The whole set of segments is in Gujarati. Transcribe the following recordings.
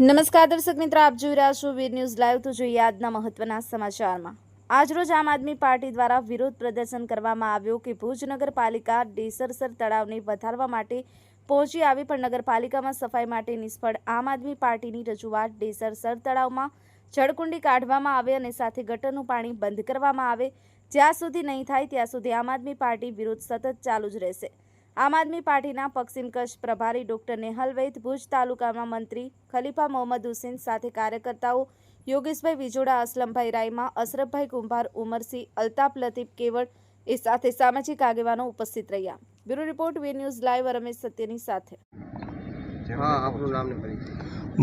નમસ્કાર દર્શક મિત્રો, આપ જોઈ રહ્યા છો વીર ન્યૂઝ લાઈવ. તો જોઈએ આજના મહત્વના સમાચારમાં. આજરોજ આમ આદમી પાર્ટી દ્વારા વિરોધ પ્રદર્શન કરવામાં આવ્યું કે ભુજ નગરપાલિકા ડેસરસર તળાવને વધારવા માટે પહોંચી આવી, પણ નગરપાલિકામાં સફાઈ માટે નિષ્ફળ આમ આદમી પાર્ટીની રજૂઆત ડેસરસર તળાવમાં જળકુંડી કાઢવામાં આવે અને સાથે ગટરનું પાણી બંધ કરવામાં આવે. જ્યાં સુધી નહીં થાય ત્યાં સુધી આમ આદમી પાર્ટી વિરોધ સતત ચાલુ જ રહેશે. આમ આદમી પાર્ટીના પશ્ચિમ કચ્છ પ્રભારી ડોક્ટર નેહલ વૈદ ભુજ તાલુકામાં મંત્રી ખલીફા મોહમ્મદ હુસેન સાથે કાર્યકર્તાઓ યોગેશભાઈ વિજોડા અસલમભાઈ રાયમા અશરફભાઈ કુંભાર ઉમરસિંહ અલ્તાફ લતીફ કેવડ એ સાથે સામાજિક આગેવાનો ઉપસ્થિત રહ્યા. Bureau report V news live Ramesh સત્યની સાથે.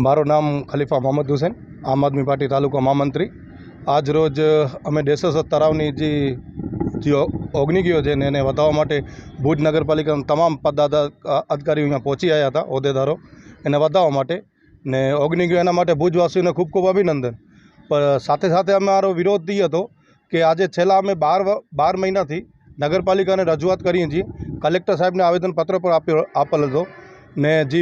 મારું નામ ખલીફા મોહમ્મદ હુસેન આમ આદમી પાર્ટી તાલુકા મહામંત્રી આજ રોજ અમે ડેસસ તળાવની જે જે ઓગની ગયો છે એને વધારવા માટે ભુજ નગરપાલિકાના તમામ પદાધા અધિકારીઓ અહીંયા પહોંચી આવ્યા હતા, હોદ્દેદારો. એને વધારવા માટે ને ઓગની એના માટે ભુજવાસીઓને ખૂબ ખૂબ અભિનંદન. પણ સાથે સાથે અમારો વિરોધ એ હતો કે આજે છેલ્લા અમે બાર બાર મહિનાથી નગરપાલિકાને રજૂઆત કરીએ છીએ. કલેક્ટર સાહેબને આવેદનપત્ર પણ આપ્યો આપેલ હતો ને જે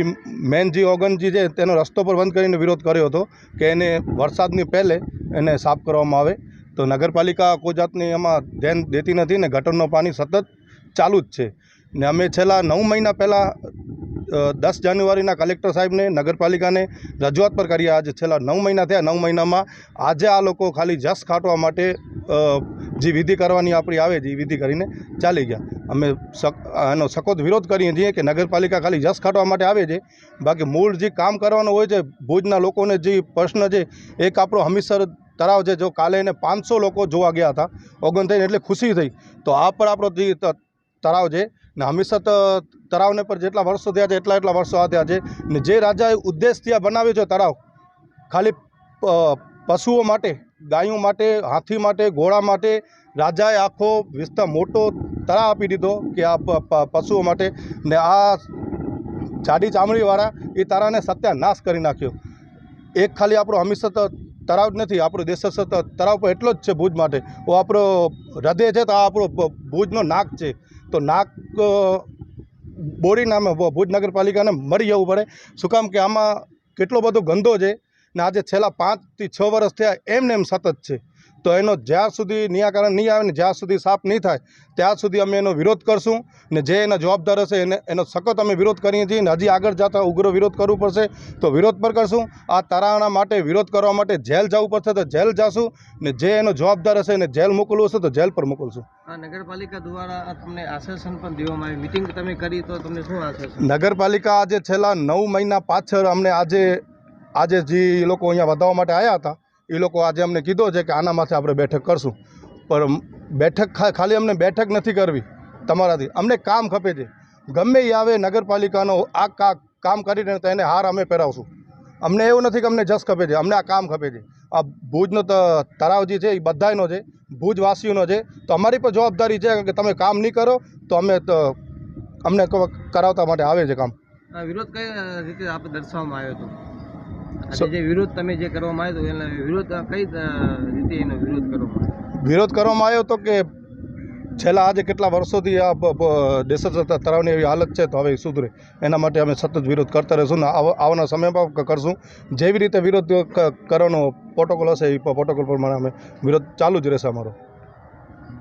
મેન જે ઓગન જે છે તેનો રસ્તો પર બંધ કરીને વિરોધ કર્યો હતો કે એને વરસાદની પહેલે એને સાફ કરવામાં આવે. તો નગરપાલિકા કોઈ જાતની એમાં ધ્યાન દેતી નથી ને ગટરનું પાણી સતત ચાલુ જ છે. ને અમે છેલ્લા નવ મહિના પહેલાં દસ જાન્યુઆરીના કલેક્ટર સાહેબને, નગરપાલિકાને રજૂઆત પર કરી. આજે છેલ્લા નવ મહિના થયા. નવ મહિનામાં આજે આ લોકો ખાલી જસ કાઢવા માટે જે વિધિ કરવાની આપણી આવે છે, એ વિધિ કરીને ચાલી ગયા. અમે એનો સખત વિરોધ કરીએ છીએ કે નગરપાલિકા ખાલી જસ કાઢવા માટે આવે છે. બાકી મૂળ જે કામ કરવાનું હોય છે, ભુજના લોકોને જે પ્રશ્ન છે, એક આપણો હમીરસર તળાવ છે, જો કાલે એને પાંચસો લોકો જોવા ગયા હતા, ઓગણ થઈને એટલે ખુશી થઈ. તો આ પર આપણો જે તળાવ છે, ને હંમેશા તળાવને પર જેટલા વર્ષો થયા છે, એટલા એટલા વર્ષો આ થયા છે. ને જે રાજાએ ઉદ્દેશથી આ બનાવ્યો છે તળાવ ખાલી પશુઓ માટે, ગાયો માટે, હાથી માટે, ઘોડા માટે, રાજાએ આખો વિસ્તાર મોટો તળાવ આપી દીધો કે આ પશુઓ માટે. ને આ જાડી ચામડીવાળા એ તારાને સત્યાનાશ કરી નાખ્યો. એક ખાલી આપણો હંમેશા તળાવ જ નથી, આપણો દેશ તળાવ પર એટલો જ છે ભુજ માટે. ઓ આપણો હૃદય છે તો આ આપણો ભુજનો નાક છે. તો નાક બોરી નામે ભુજ નગરપાલિકાને મળી જવું પડે. શું કામ કે આમાં કેટલો બધો ગંદો છે ને આજે છેલ્લા પાંચથી છ વર્ષ થયા એમને એમ સતત છે. તો એનો જ્યાં સુધી નિરાકરણ નહીં આવે ને જ્યાં સુધી સાફ નહીં થાય ત્યાં સુધી અમે એનો વિરોધ કરશું ને જે એના જવાબદાર હશે એને એનો સખત અમે વિરોધ કરીએ છીએ ને હજી આગળ જતા ઉગ્ર વિરોધ કરવું પડશે તો વિરોધ પર કરશું. આ તારાણા માટે વિરોધ કરવા માટે જેલ જવું પડશે તો જેલ જશું ને જે એનો જવાબદાર હશે એને જેલ મોકલવું હશે તો જેલ પર મોકલશું. નગરપાલિકા દ્વારા તમને આશ્વાસન પણ દેવામાં આવ્યું. મિટિંગ તમે કરી તો તમને શું આશ્વાસન? નગરપાલિકા આજે છેલ્લા નવ મહિના પાછળ અમને આજે આજે જે લોકો અહીંયા વધારવા માટે આવ્યા હતા એ લોકો આજે અમને કીધો છે કે આના માથે આપણે બેઠક કરશું. પણ બેઠક ખાલી અમને બેઠક નથી કરવી. તમારાથી અમને કામ ખપે છે. ગમે એ આવે નગરપાલિકાનો આ કામ કરીને તો એને હાર અમે પહેરાવશું. અમને એવું નથી કે અમને જસ ખપે છે. અમને આ કામ ખપે છે. આ ભુજનો ત- તળાવ જે છે એ બધાયનો છે, ભુજવાસીઓનો છે, તો અમારી પર જવાબદારી છે કે તમે કામ નહીં કરો, તો અમે તો, અમને કરાવતા માટે આવે છે કામ. વિરોધ કઈ રીતે આપણે દર્શાવવામાં આવ્યો હતો? આજે જે વિરોધ તમે જે કરવામાં આવ્યો એના વિરોધ કઈ રીતે એનો વિરોધ કરવામાં આવ્યો? વિરોધ કરવામાં આવ્યો હતો કે છેલ્લા આજે કેટલા વર્ષોથી આ પ- પ- દેશ તળાવની એવી હાલત છે તો હવે સુધરે. એના માટે અમે સતત વિરોધ કરતા રહીશું ને આવવાના સમયમાં કરશું. જેવી રીતે વિરોધ કરવાનો પ્રોટોકોલ હશે એ પ્રોટોકોલ પ્રમાણે અમે વિરોધ ચાલુ જ રહેશે અમારો.